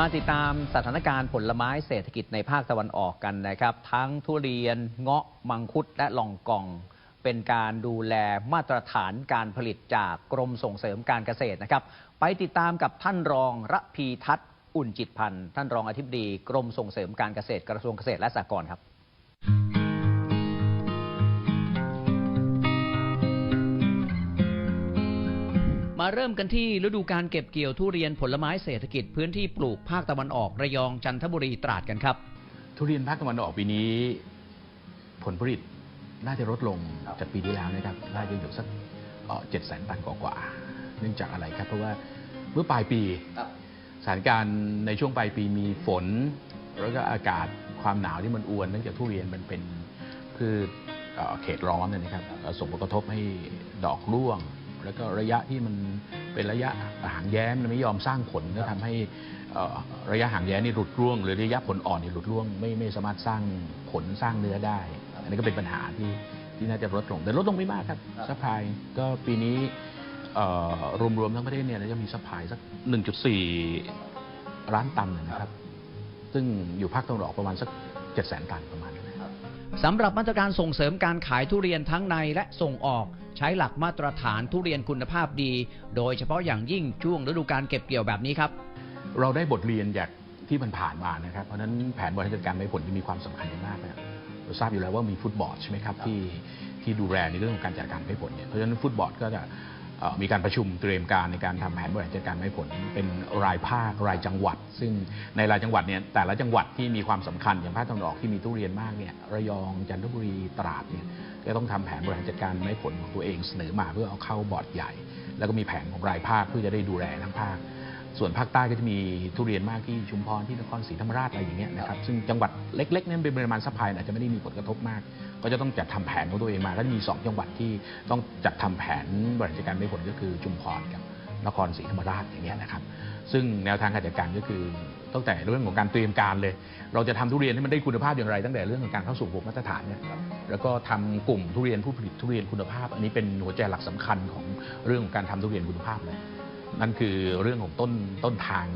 มาติดตามสถานการณ์ผลไม้เศรษฐกิจในภาคตะวันออกกันนะครับ ทั้งทุเรียนเงาะมังคุดและลองกอง เป็นการดูแลมาตรฐานการผลิตจากกรมส่งเสริมการเกษตรนะครับ ไปติดตามกับท่านรองระพีทัศน์อุ่นจิตพันธ์ท่านรองอธิบดีกรมส่งเสริมการเกษตรกระทรวงเกษตรและสหกรณ์ครับ มาเริ่มกันที่ฤดูการเก็บเกี่ยวทุเรียนผลไม้เศรษฐกิจพื้นที่ปลูกภาคตะวันออกระยองจันทบุรีตราดกันครับ ทุเรียนภาคตะวันออกปีนี้ ผลผลิตน่าจะลดลงจากปีที่แล้วนะครับน่าจะอยู่สักเจ็ดแสนตันกว่าๆเนื่องจากอะไรครับ เพราะว่าเมื่อปลายปีสถานการณ์ในช่วงปลายปีมีฝน แล้วก็อากาศความหนาวที่มันอวนเนื่องจากทุเรียนมันเป็นพืชเขตร้อนนะครับส่งผลกระทบให้ดอกร่วง แล้วก็ระยะที่มันเป็นระยะหางแย้มมันไม่ยอมสร้างผลก็ทำให้เอ่อระยะหางแย้มนี่หลุดร่วง หรือระยะผลอ่อนนี่หลุดร่วงไม่ไม่สามารถสร้างผลสร้างเนื้อได้ อันนี้ก็เป็นปัญหาที่ที่น่าจะลดลง แต่ลดลงไม่มากครับซัพพลายก็ปีนี้เอ่อรวมๆทั้งประเทศเนี่ยจะมีซัพพลายสัก 1.4 ล้านตันนะครับ ซึ่งอยู่ภาคตะวันออกประมาณสัก 700,000 ตันประมาณนั้นนะครับสำหรับมาตรการส่งเสริมการขายทุเรียนทั้งในและส่งออก ใช้หลักมาตรฐานทุเรียนคุณภาพดี โดยเฉพาะอย่างยิ่งช่วงฤดูการเก็บเกี่ยวแบบนี้ครับ เราได้บทเรียนจากที่มันผ่านมานะครับ เพราะนั้นแผนบริหารจัดการไม้ผลที่มีความสำคัญมากนะเราทราบอยู่แล้วว่ามีฟุตบอลใช่ไหมครับที่ที่ดูแลในเรื่องของการจัดการไม้ผลเนี่ยเพราะฉะนั้นฟุตบอลก็จะ มีการประชุมเตรียมการในการทำแผนบริหารจัดการไม้ผล เป็นรายภาครายจังหวัด ซึ่งในรายจังหวัดเนี่ยแต่ละจังหวัดที่มีความสำคัญอย่างภาคตะวันออกที่มีทุเรียนมากเนี่ยระยองจันทบุรีตราดเนี่ยก็ต้องทำแผนบริหารจัดการไม้ผลของตัวเองเสนอมาเพื่อเอาเข้าบอร์ดใหญ่ แล้วก็มีแผนของรายภาคเพื่อจะได้ดูแลทั้งภาค ส่วนภาคใต้ก็จะมีทุเรียนมากที่ชุมพรที่นครศรีธรรมราชอะไรอย่างเงี้ยนะครับซึ่งจังหวัดเล็กๆนั้นเป็นปริมาณซัพพลายอาจจะไม่ได้มีผลกระทบมาก ก็จะต้องจัดทำแผนของตัวเองมาก็จะมี 2 จังหวัดที่ต้องจัดทำแผนบริหารจัดการไม่ผลก็คือชุมพรกับนครศรีธรรมราชอย่างเงี้ยนะครับซึ่งแนวทางการจัดการก็คือตั้งแต่เรื่องของการเตรียมการเลย เราจะทำทุเรียนให้มันได้คุณภาพอย่างไร ตั้งแต่เรื่องของการเข้าสู่ระบบมาตรฐานเนี่ยแล้วก็ทำกลุ่มทุเรียนผู้ผลิตทุเรียนคุณภาพ อันนี้เป็นหัวใจหลักสำคัญของเรื่องของการทำทุเรียนคุณภาพเลย นั่นคือเรื่องของต้นต้นทาง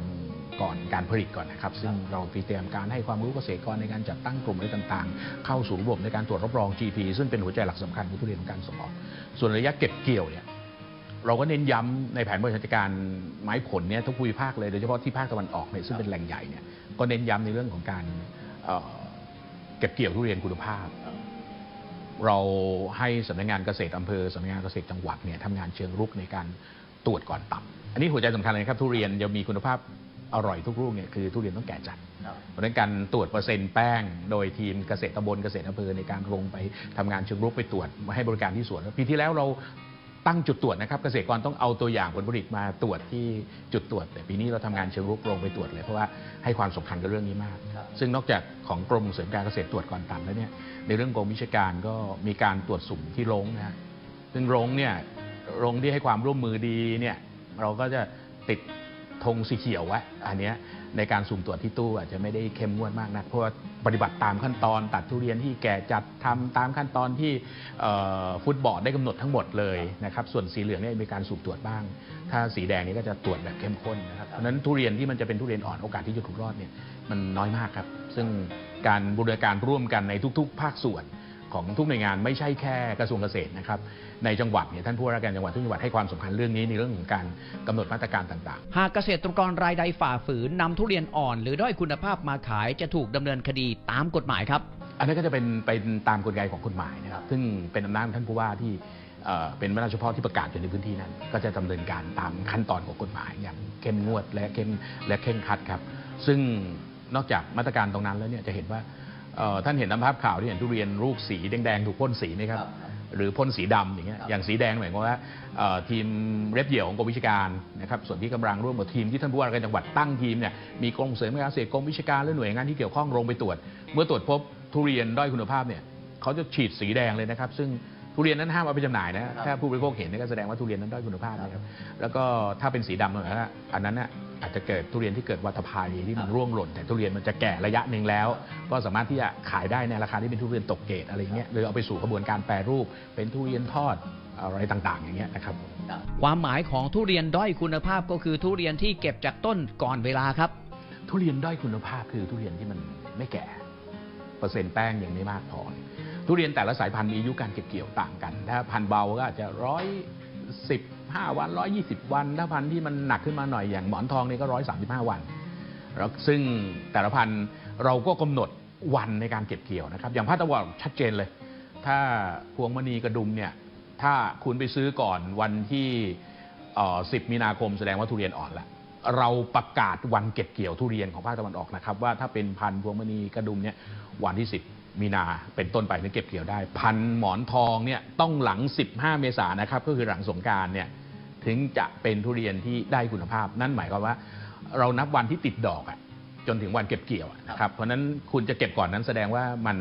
ก่อนการผลิตก่อนนะครับ ซึ่งเราเตรียมการให้ความรู้เกษตรกรในการจัดตั้งกลุ่มอะไรต่างๆ เข้าสู่ระบบในการตรวจรับรอง GP ซึ่งเป็นหัวใจหลักสำคัญของทุเรียนของการส่งออก ส่วนระยะเก็บเกี่ยวเนี่ยเราก็เน้นย้ำในแผนบริหารจัดการไม้ผลเนี่ยทุกภูมิภาคเลยโดยเฉพาะที่ภาคตะวันออกเนี่ยซึ่งเป็นแหล่งใหญ่เนี่ยก็เน้นย้ำในเรื่องของการเเก็บเกี่ยวทุเรียนคุณภาพ เราให้สำนักงานเกษตรอำเภอสำนักงานเกษตรจังหวัดเนี่ยทำงานเชิงรุกในการ ตรวจก่อนตัดอันนี้หัวใจสำคัญเลยนะครับทุเรียนจะมีคุณภาพอร่อยทุกลูกเนี่ยคือทุเรียนต้องแก่จัด เพราะฉะนั้นการตรวจเปอร์เซ็นต์แป้ง โดยทีมเกษตรตำบลเกษตรอำเภอในการลงไปทำงานเชิงรุกไปตรวจมาให้บริการที่สวนปีที่แล้วเราตั้งจุดตรวจนะครับเกษตรกรต้องเอาตัวอย่างผลผลิตมาตรวจที่จุดตรวจ แต่ปีนี้เราทำงานเชิงรุกลงไปตรวจเลยเพราะว่าให้ความสำคัญกับเรื่องนี้มาก ซึ่งนอกจากของกรมเสริมการเกษตรตรวจก่อนตัดแล้วเนี่ยในเรื่องกรมวิชาการก็มีการตรวจสุ่มที่โรงนะฮะซึ่งโรงเนี่ย โรงที่ให้ความร่วมมือดีเนี่ยเราก็จะติดธงสีเขียวไว้อันเนี้ยในการสุ่มตรวจที่ตู้อาจจะไม่ได้เข้มงวดมากนะเพราะว่าปฏิบัติตามขั้นตอน ตัดทุเรียนที่แก่จัดทำตามขั้นตอนที่เอ่อฟุตบอลได้กำหนดทั้งหมดเลยนะครับส่วนสีเหลืองเนี่ยมีการสุ่มตรวจบ้าง ถ้าสีแดงนี่ก็จะตรวจแบบเข้มข้นนะครับเพราะฉะนั้นทุเรียนที่มันจะเป็นทุเรียนอ่อนโอกาสที่จะถูกรอดเนี่ยมันน้อยมากครับ ซึ่งการบูรณาการร่วมกันในทุก ๆ ภาคส่วนของทุกหน่วยงานไม่ใช่แค่กระทรวงเกษตรนะครับในจังหวัดเนี่ยท่านผู้ว่าราชการจังหวัดทุกจังหวัดให้ความสำคัญเรื่องนี้ในเรื่องของการกำหนดมาตรการต่างหากเกษตรกรรายใดฝ่าฝืนนำทุเรียนอ่อน หรือด้อยคุณภาพมาขายจะถูกดำเนินคดีตามกฎหมายครับๆอันนั้นก็จะเป็นเป็นตามกลไกของกฎหมายนะครับ ซึ่งเป็นอำนาจของท่านผู้ว่าที่เอ่อเป็นอำนาจเฉพาะที่ประกาศอยู่ในพื้นที่นั้น ก็จะดำเนินการตามขั้นตอนของกฎหมายอย่างเข้มงวดและเข้มและเคร่งครัดครับ ซึ่งนอกจากมาตรการตรงนั้นแล้วเนี่ยจะเห็นว่าเอ่อท่านเห็นตามภาพข่าวที่เห็นทุเรียนลูกสีแดงๆถูกพ่นสีไหมครับ หรือพ่นสีดำอย่างเงี้ยอย่างสีแดงหมายความว่าเอ่อทีมเรบเหี่ยวของกรมวิชาการนะครับส่วนที่กำลังร่วมกับทีมที่ท่านผู้ว่าราชการจังหวัดตั้งทีมเนี่ยมีกรมเสริมการเกษตรกรมวิชาการและหน่วยงานที่เกี่ยวข้องลงไปตรวจ เมื่อตรวจพบทุเรียนด้อยคุณภาพเนี่ยเขาจะฉีดสีแดงเลยนะครับ ซึ่ง ทุเรียนนั้นห้ามเอาไปจำหน่ายนะถ้าผู้บริโภคเห็นเนี่ยก็แสดงว่าทุเรียนนั้นด้อยคุณภาพนะครับแล้วก็ถ้าเป็นสีดำเนี่ยนะอันนั้นน่ะอาจจะเกิดทุเรียนที่เกิดวัฏภัยที่มันร่วงหล่น แต่ทุเรียนมันจะแก่ระยะหนึ่งแล้ว ก็สามารถที่จะขายได้ในราคาที่เป็นทุเรียนตกเกรดอะไรเงี้ยหรือเอาไปสู่กระบวนการแปรรูป เป็นทุเรียนทอดอะไรต่างๆ อย่างเงี้ยนะครับความหมายของทุเรียนด้อยคุณภาพก็คือทุเรียนที่เก็บจากต้นก่อนเวลาครับ ทุทุเรียนด้อยคุณภาพคือทุเรียนที่มันไม่แก่ เปอร์เซ็นต์แป้งยังไม่มากพอ ทุเรียนแต่ละสายพันธุ์มีอายุการเก็บเกี่ยวต่างกัน ถ้าพันธุ์เบาก็อาจจะร้อยสิบห้าวันร้อยยี่สิบวัน ถ้าพันธุ์ที่มันหนักขึ้นมาหน่อยอย่างหมอนทองนี่ก็ร้อยสามสิบห้าวันแล้วซึ่งแต่ละพันธุ์เราก็กำหนดวันในการเก็บเกี่ยวนะครับ อย่างภาคตะวันอกชัดเจนเลย ถ้าพวงมณีกระดุมเนี่ยถ้าคุณไปซื้อก่อนวันที่เอ่อ10 มีนาคมแสดงว่าทุเรียนอ่อนล้วเราประกาศวันเก็บเกี่ยวทุเรียนของภาคตะวันออกนะครับ ว่าถ้าเป็นพันธุ์พวงมณีกระดุมเนี่ยวันที่ 10 มีนาเป็นต้นไปถึงเก็บเกี่ยวได้ พันธุ์หมอนทองเนี่ยต้องหลัง 15 เมษายนนะครับก็คือหลังสงกรารเนี่ยถึงจะเป็นทุเรียนที่ได้คุณภาพ นั่นหมายความว่า เรานับวันที่ติดดอกอะจนถึงวันเก็บเกี่ยวอะนะครับเพราะฉะนั้นคุณจะเก็บก่อนนั้นแสดงว่ามัน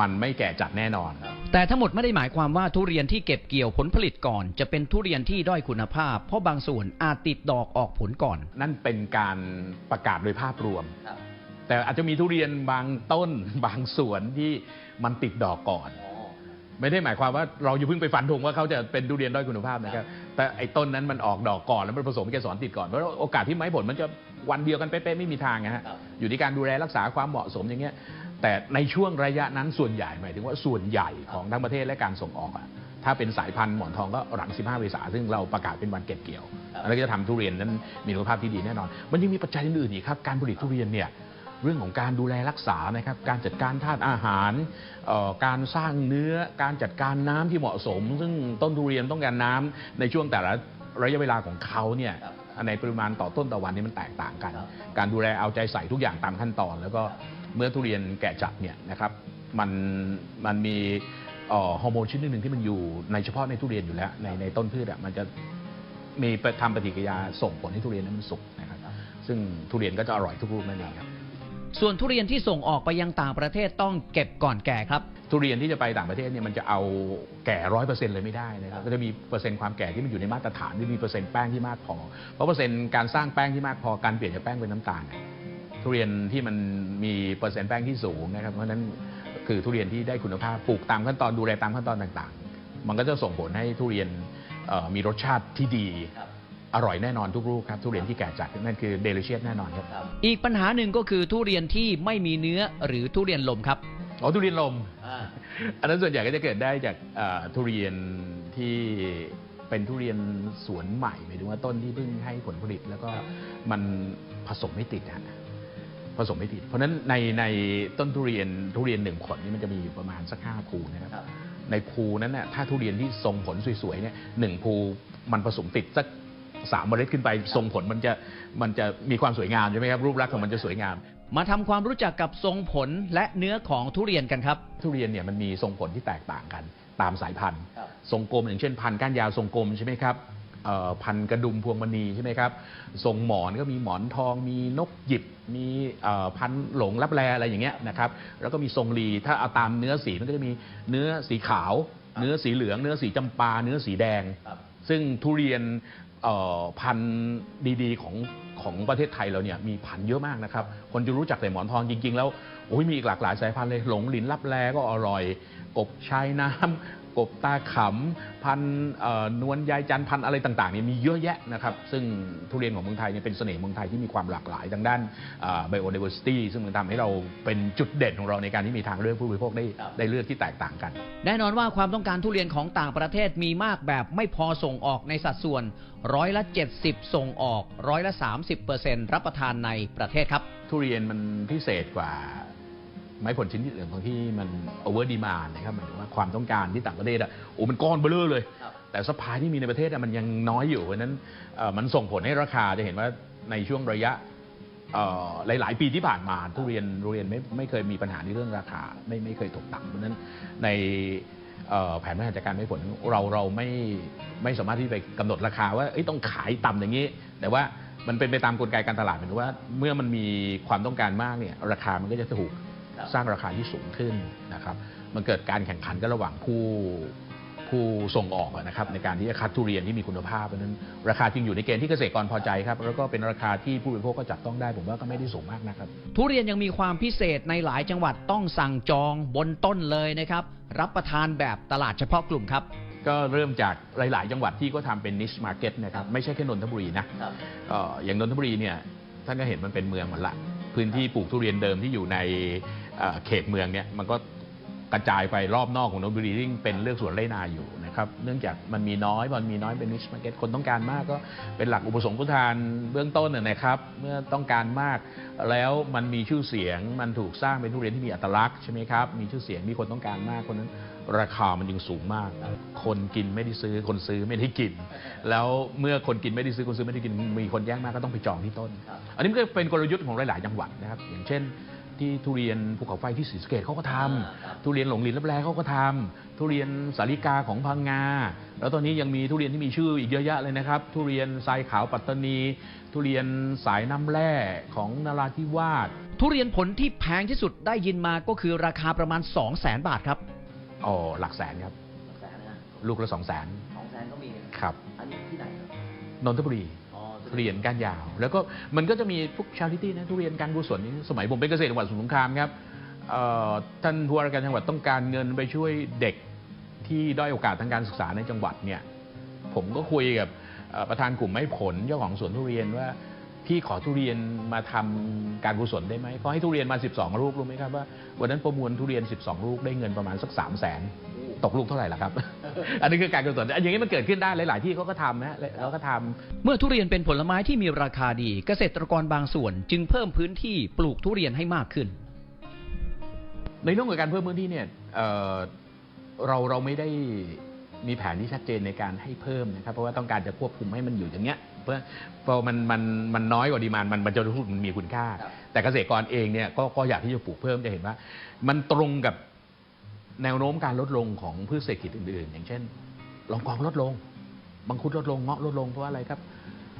มันไม่แก่จัดแน่นอน แต่ทั้งหมดไม่ได้หมายความว่าทุเรียนที่เก็บเกี่ยวผลผลิตก่อน จะเป็นทุเรียนที่ด้อยคุณภาพ เพราะบางส่วนอาจติดดอกออกผลก่อน นั่นเป็นการประกาศโดยภาพรวม แต่อาจจะมีทุเรียนบางต้น บางสวนที่มันติดดอกก่อน ไม่ได้หมายความว่าเราอย่าเพิ่งไปฟันธงว่าเขาจะเป็นทุเรียนด้อยคุณภาพนะครับ แต่ไอ้ต้นนั้นมันออกดอกก่อนแล้วมันผสมเกสรติดก่อนเพราะโอกาสที่ไม้ผลมันจะวันเดียวกันเป๊ะๆไม่มีทางนะฮะอยู่ที่การดูแลรักษาความเหมาะสมอย่างเงี้ยแต่ในช่วงระยะนั้นส่วนใหญ่หมายถึงว่าส่วนใหญ่ของทั้งประเทศและการส่งออกอะถ้าเป็นสายพันธุ์หมอนทองก็หลัง 15 เมษาซึ่งเราประกาศเป็นวันเก็บเกี่ยวอันนั้นก็จะทำทุเรียนนั้นมีคุณภาพที่ดีแน่นอน มันยังมีปัจจัยอื่นๆอีกครับ การผลิตทุเรียนเนี่ย เรื่องของการดูแลรักษานะครับ การจัดการธาตุอาหาร การสร้างเนื้อ การจัดการน้ำที่เหมาะสม ซึ่งต้นทุเรียนต้องการน้ำในช่วงแต่ละระยะเวลาของเขาเนี่ยในปริมาณต่อต้นต่อวันนี้มันแตกต่างกัน การดูแลเอาใจใส่ทุกอย่างตามขั้นตอน แล้วก็เมื่อทุเรียนแก่จัดเนี่ยนะครับมันมันมีฮอร์โมนชนิดหนึ่งที่มันอยู่ในเฉพาะในทุเรียนอยู่แล้ว ในในต้นพืชอะมันจะมีทำปฏิกิริยาส่งผลให้ทุเรียนนั้นมันสุกนะครับ ซึ่งทุเรียนก็จะอร่อยทุกลูกนั่นเองครับ ส่วนทุเรียนที่ส่งออกไปยังต่างประเทศต้องเก็บก่อนแก่ครับ ทุเรียนที่จะไปต่างประเทศเนี่ยมันจะเอาแก่ร้อยเปอร์เซ็นต์เลยไม่ได้นะครับก็จะมีเปอร์เซ็นต์ความแก่ที่มันอยู่ในมาตรฐานที่มีเปอร์เซ็นต์แป้งที่มากพอ เพราะเปอร์เซ็นต์การสร้างแป้งที่มากพอการเปลี่ยนจากแป้งเป็นน้ำตาลเนี่ยทุเรียนที่มันมีเปอร์เซ็นต์แป้งที่สูงนะครับเพราะฉะนั้นคือทุเรียนที่ได้คุณภาพปลูกตามขั้นตอนดูแลตามขั้นตอนต่าง ๆ มันก็จะส่งผลให้ทุเรียนมีรสชาติที่ดี อร่อยแน่นอนทุกลูกครับ ทุเรียนที่แก่จัดนั่นคือเดลิเชียสแน่นอนครับอีกปัญหาหนึ่งก็คือทุเรียนที่ไม่มีเนื้อหรือทุเรียนลมครับอ๋อทุเรียนลม อันนั้นส่วนใหญ่ก็จะเกิดได้จากเอ่อทุเรียนที่เป็นทุเรียนสวนใหม่หมายถึงว่าต้นที่เพิ่งให้ผลผลิต แล้วก็มันผสมไม่ติดฮะผสมไม่ติด เพราะฉะนั้นในในต้นทุเรียนทุเรียนหนึ่งผลนี่มันจะมีอยู่ประมาณสักห้าภูนะครับในภูนั้นน่ะถ้าทุเรียนที่ทรงผลสวยๆเนี่ยหนึ่งภูมันผสมติดสัก สามเมล็ดขึ้นไปทรงผลมันจะมันจะมีความสวยงามใช่ไหมครับรูปลักษณ์ของมันจะสวยงาม มาทำความรู้จักกับทรงผลและเนื้อของทุเรียนกันครับ ทุเรียนเนี่ยมันมีทรงผลที่แตกต่างกัน ตามสายพันธุ์ทรงกลมอย่างเช่นพันธุ์ก้านยาวทรงกลมใช่ไหมครับเอ่อพันธุ์กระดุมพวงมณีใช่ไหมครับทรงหมอนก็มีหมอนทอง มีนกหยิบ มีเอ่อพันธุ์หลงรับแลอะไรอย่างเงี้ยนะครับแล้วก็มีทรงลีถ้าเอาตามเนื้อสีมันก็จะมีเนื้อสีขาว เนื้อสีเหลือง เนื้อสีจำปา เนื้อสีแดงซึ่งทุเรียนเอ่อ พันธุ์ดีๆของของประเทศไทยเราเนี่ยมีพันธุ์เยอะมากนะครับ คนจะรู้จักแต่หมอนทองจริง ๆ แล้วโอ้ยมีอีกหลากหลายสายพันธุ์เลยหลงหลินรับแลก็อร่อย กบชายน้ำ กบตาขำพันธุ์เอ่อนวลยายจันทร์พันธุ์อะไรต่างๆเนี่ยมีเยอะแยะนะครับซึ่งทุเรียนของเมืองไทยเนี่ยเป็นเสน่ห์เมืองไทยที่มีความหลากหลายทางด้านไบโอเดเวอร์ซิตี้ซึ่งมันทำให้เราเป็นจุดเด่นของเราในการที่มีทางเลือกผู้บริโภคได้ได้เลือกที่แตกต่างกัน แน่นอนว่าความต้องการทุเรียนของต่างประเทศมีมากแบบไม่พอส่งออกในสัดส่วนร้อยละ 70 ส่งออกร้อยละ 30รับประทานในประเทศครับ ทุเรียนมันพิเศษกว่า ไม้ผลชนิดอื่นตรงที่มันโอเวอร์ดีมานะครับหมายถึงว่าความต้องการที่ต่างประเทศอะโอ้มันก้อนเบ้อเร่อเลยแต่สปายที่มีในประเทศอะมันยังน้อยอยู่เพราะฉะนั้นเอ่อมันส่งผลให้ราคาจะเห็นว่าในช่วงระยะเอ่อหลาย ๆ ปีที่ผ่านมาทุเรียนทุเรียนไม่ไม่เคยมีปัญหาในเรื่องราคาไม่ไม่เคยตกต่ำเพราะฉะนั้นในเอ่อแผนบริหารจัดการไม้ผลเราเราไม่ไม่สามารถที่ไปกำหนดราคาว่าเอ้ยต้องขายต่ำอย่างนี้ แต่ว่ามันเป็นไปตามกลไกการตลาดเหมือนกับว่าเมื่อมันมีความต้องการมากเนี่ยราคามันก็จะถูก สร้างราคาที่สูงขึ้นนะครับ มันเกิดการแข่งขันกันระหว่างผู้ผู้ส่งออกอะนะครับในการที่จะคัดทุเรียนที่มีคุณภาพเพราะฉะนั้นราคาจึงอยู่ในเกณฑ์ที่เกษตรกรพอใจครับ แล้วก็เป็นราคาที่ผู้บริโภคก็จับต้องได้ ผมว่าก็ไม่ได้สูงมากนะครับ ทุเรียนยังมีความพิเศษในหลายจังหวัดต้องสั่งจองบนต้นเลยนะครับ รับประทานแบบตลาดเฉพาะกลุ่มครับก็เริ่มจากหลาย ๆ จังหวัดที่ก็ทำเป็นนิชมาร์เก็ตนะครับไม่ใช่แค่นนทบุรีนะเอ่ออย่างนนทบุรีเนี่ยท่านก็เห็นมันเป็นเมืองหมดละ พื้นที่ปลูกทุเรียนเดิมที่อยู่ในเขตเมืองเนี่ยมันก็กระจายไปรอบนอกของนนทบุรีที่เป็นเลือกสวนไร่นาอยู่นะครับเนื่องจากมันมีน้อยมันมีน้อยเป็นนิชมาร์เก็ตคนต้องการมากก็เป็นหลักอุปสงค์ทานเบื้องต้นนะครับ เมื่อต้องการมาก แล้วมันมีชื่อเสียงมันถูกสร้างเป็นทุเรียนที่มีอัตลักษณ์ใช่ไหมครับมีชื่อเสียงมีคนต้องการมากคนนั้น ราคามันจึงสูงมาก คนกินไม่ได้ซื้อคนซื้อไม่ได้กิน แล้วเมื่อคนกินไม่ได้ซื้อคนซื้อไม่ได้กิน มีคนแย่งมากก็ต้องไปจองที่ต้น อันนี้มันก็เป็นกลยุทธ์ของหลาย ๆ จังหวัดนะครับ อย่างเช่น ที่ทุเรียนภูเขาไฟที่ศรีสะเกดเขาก็ทำทุเรียนหลงลินรับแลเขาก็ทำทุเรียนสาลิกาของพังงา แล้วตอนนี้ยังมีทุเรียนที่มีชื่ออีกเยอะแยะเลยนะครับ ทุเรียนทรายขาวปัตตานี ทุเรียนสายน้ำแร่ของนราธิวาสทุเรียนผลที่แพงที่สุดได้ยินมาก็คือราคาประมาณ 2 0 0แสนบาทครับ อ๋อหลักแสนครับแสนนะลูกละสองแสนสองแสนก็มี ครับอันนี้ที่ไหนครับนนทบุรี อ๋อทุเรียนก้านยาว แล้วก็มันก็จะมีพวกชาริตี้นะทุเรียนการกุศลนี่สมัยผมเป็นเกษตรจังหวัดสมุทรสงครามครับเอ่อท่านผู้ว่าราชการจังหวัดต้องการเงินไปช่วยเด็กที่ด้อยโอกาสทางการศึกษาในจังหวัดเนี่ยผมก็คุยกับเอ่อประธานกลุ่มไม้ผลเจ้าของสวนทุเรียนว่า พี่ขอทุเรียนมาทำการกุศลได้ไหมเขาให้ทุเรียนมา 12 ลูกรู้ไหมครับว่าวันนั้นประมวลทุเรียน 12 ลูกได้เงินประมาณสัก3 0 0แสนตกลูกเท่าไหร่ล่ะครับ อันนี้คือการกุศลอันอย่างนี้มันเกิดขึ้นได้หลาย ๆ ที่เขาก็ทำนะแล้วก็ทำเมื่อทุเรียนเป็นผลไม้ที่มีราคาดี เกษตรกรบางส่วน จึงเพิ่มพื้นที่ปลูกทุเรียนให้มากขึ้น ในเรื่องของการเพิ่มพื้นที่เนี่ยเอ่อเราเราไม่ได้มีแผนที่ชัดเจนในการให้เพิ่มนะครับ เพราะว่าต้องการจะควบคุมให้มันอยู่อย่างเงี้ย เพื่อพอมันมันมันน้อยกว่าดีมานมันมันจะรู้สึกมันมีคุณค่า แต่เกษตรกรเองเนี่ยก็ก็อยากที่จะปลูกเพิ่มจะเห็นว่า มันตรงกับแนวโน้มการลดลงของพืชเศรษฐกิจอื่น ๆ อย่างเช่นลองกองลดลง มังคุดลดลงเงาะลดลงเพราะอะไรครับ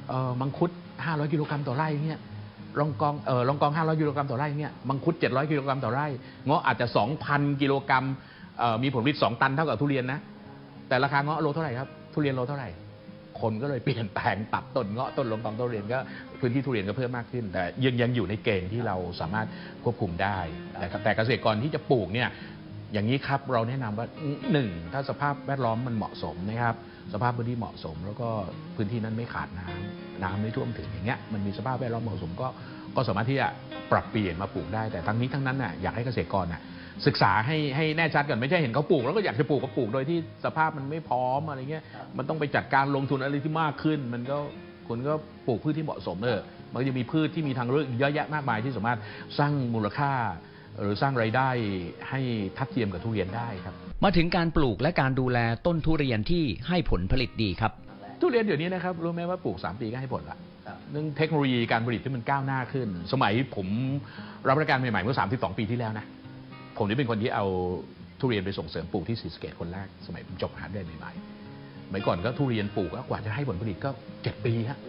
เอ่อมังคุด 500 กิโลกรัมต่อไร่เนี่ยลองกองเออลองกอง 500 กิโลกรัมต่อไร่เนี่ยมังคุด 700 กิโลกรัมต่อไร่เงาะอาจจะ 2,000 กิโลกรัมเอ่อมีผลผลิต 2 ตันเท่ากับทุเรียนนะแต่ราคาเงาะโลเท่าไหร่ครับทุเรียนโลเท่าไหร่ คนก็เลยเปลี่ยนแปลงตัดต้นเงาะต้นลงกองต้นทุเรียนก็พื้นที่ทุเรียนก็เพิ่มมากขึ้น แต่ยังยังอยู่ในเกณฑ์ที่เราสามารถควบคุมได้นะครับแต่เกษตรกรที่จะปลูกเนี่ยอย่างนี้ครับเราแนะนำว่าหนึ่งถ้าสภาพแวดล้อมมันเหมาะสมนะครับสภาพพื้นที่เหมาะสม แล้วก็พื้นที่นั้นไม่ขาดน้ำน้ำไม่ท่วมถึงอย่างเงี้ยมันมีสภาพแวดล้อมเหมาะสมก็ก็สามารถที่จะปรับเปลี่ยนมาปลูกได้แต่ทั้งนี้ทั้งนั้นน่ะอยากให้เกษตรกรน่ะ ศึกษาให้ให้แน่ชัดก่อนไม่ใช่เห็นเขาปลูกแล้วก็อยากจะปลูกก็ปลูกโดยที่สภาพมันไม่พร้อมอะไรเงี้ยมันต้องไปจัดการลงทุนอะไรที่มากขึ้น มันก็คุณก็ปลูกพืชที่เหมาะสมเออมันก็จะมีพืชที่มีทางเลือกอีกเยอะแยะมากมายที่สามารถสร้างมูลค่า หรือสร้างไรายได้ให้ทัดเทียมกับทุเรียนได้ครับ มาถึงการปลูกและการดูแลต้นทุเรียนที่ให้ผลผลิตดีครับ ทุเรียนเดี๋ยวนี้นะครับรู้ไหมว่าปลูก 3 ปีก็ให้ผลละเรื่องเทคโนโลยีการผลิตที่มันก้าวหน้าขึ้น สมัยผมรับราชการใหม่ๆเมื่อ 32 ปีที่แล้วนะ ผมนี่เป็นคนที่เอาทุเรียนไปส่งเสริมปลูกที่ศรีสะเกดคนแรกสมัยผมจบมหาวิทยาลัยใหม่ๆสมัยก่อนก็ทุเรียนปลูกก็กว่าจะให้ผลผลิตก็เจ็ดปีฮะ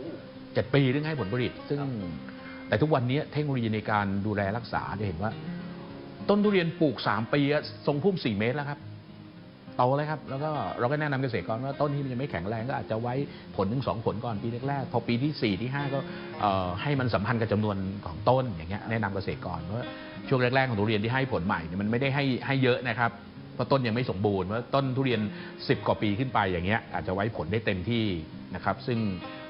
เจ็ดปีถึงให้ผลผลิต ซึ่งแต่ทุกวันนี้เทคโนโลยีในการดูแลรักษาจะเห็นว่า ต้นทุเรียนปลูก 3 ปีทรงพุ่ม 4 เมตรแล้วครับ โตเลยครับ แล้วก็เราก็แนะนำเกษตรกรว่าต้นที่มันยังไม่แข็งแรงก็อาจจะไว้ผลถึงสองผลก่อนปีแรกๆพอปีที่ 4 ที่ 5 ก็ให้มันสัมพันธ์กับจำนวนของต้นอย่างเงี้ยแนะนำเกษตรกรว่าช่วงแรกๆของทุเรียนที่ให้ผลใหม่เนี่ยมันไม่ได้ให้ให้เยอะนะครับเพราะต้นยังไม่สมบูรณ์เพราต้นทุเรียน 10 กว่าปีขึ้นไปอย่างเงี้ยอาจจะไว้ผลได้เต็มที่นะครับ ซึ่ง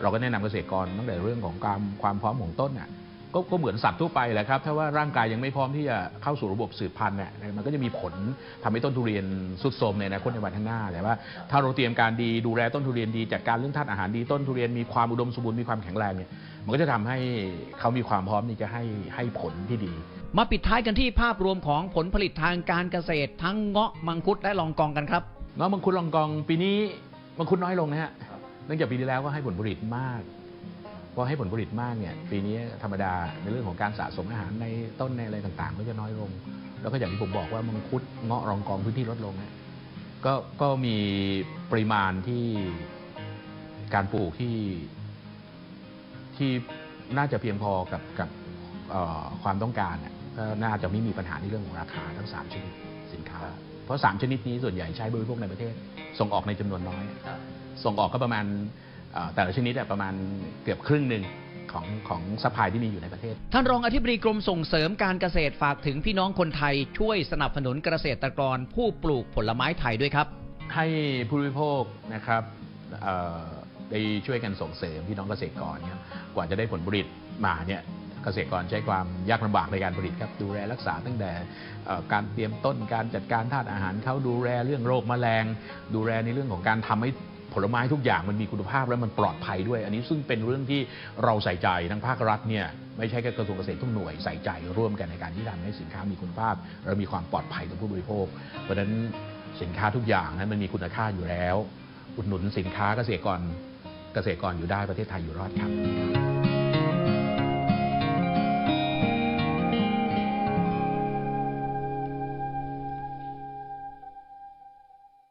เราก็แนะนำเกษตรกรตั้งแต่เรื่องของความความพร้อมของต้นน่ะ ก็ก็เหมือนสัตว์ทั่วไปแหละครับ ถ้าว่าร่างกายยังไม่พร้อมที่จะเข้าสู่ระบบสืบพันธุ์เนี่ยมันก็จะมีผลทำให้ต้นทุเรียนสุดโทรมในอนาคตในวันข้างหน้า แต่ว่าถ้าเราเตรียมการดีดูแลต้นทุเรียนดีจัดการเรื่องธาตุอาหารดีต้นทุเรียนมีความอุดมสมบูรณ์มีความแข็งแรงเนี่ยมันก็จะทำให้เขามีความพร้อมที่จะให้ให้ผลที่ดี มาปิดท้ายกันที่ภาพรวมของผลผลิตทางการเกษตร ทั้งเงาะมังคุดและลองกองกันครับเงาะมังคุดลองกองปีนี้มังคุดน้อยลงนะฮะเนื่องจากปีที่แล้วก็ให้ผลผลิตมาก พอให้ผลผลิตมากเนี่ยปีนี้ธรรมดาในเรื่องของการสะสมอาหารในต้นในอะไรต่างๆ ก็จะน้อยลง แล้วก็อย่างที่ผมบอกว่ามังคุดเงาะรองกองพื้นที่ลดลงนะก็ก็มีปริมาณที่การปลูกที่ที่น่าจะเพียงพอกับกับเอ่อความต้องการน่ะก็น่าจะไม่มีปัญหาในเรื่องของราคาทั้งสามชนิดสินค้า เพราะสามชนิดนี้ส่วนใหญ่ใช้บริโภคในประเทศ ส่งออกในจำนวนน้อย ส่งออกก็ประมาณเอ่อ แต่ละชนิดอะประมาณเกือบครึ่งหนึ่งของของซัพพลายที่มีอยู่ในประเทศ ท่านรองอธิบดีกรมส่งเสริมการเกษตรฝากถึงพี่น้องคนไทย ช่วยสนับสนุนเกษตรกรผู้ปลูกผลไม้ไทยด้วยครับ ให้ผู้บริโภคนะครับเอ่อได้ช่วยกันส่งเสริมพี่น้องเกษตรกรเนี่ยกว่าจะได้ผลผลิตมาเนี่ยเกษตรกรใช้ความยากลำบากในการผลิตครับดูแลรักษาตั้งแต่เอ่อการเตรียมต้นการจัดการธาตุอาหารเขาดูแลเรื่องโรคแมลง ดูแลในเรื่องของการทำให้ ผลไม้ทุกอย่างมันมีคุณภาพและมันปลอดภัยด้วย อันนี้ซึ่งเป็นเรื่องที่เราใส่ใจทั้งภาครัฐเนี่ยไม่ใช่แค่กระทรวงเกษตรทุกหน่วยใส่ใจร่วมกันในการที่ทำให้สินค้ามีคุณภาพและมีความปลอดภัยต่อผู้บริโภค เพราะฉะนั้นสินค้าทุกอย่างนั้นมันมีคุณค่าอยู่แล้ว อุดหนุนสินค้าเกษตรกรเกษตรกรอยู่ได้ประเทศไทยอยู่รอดครับ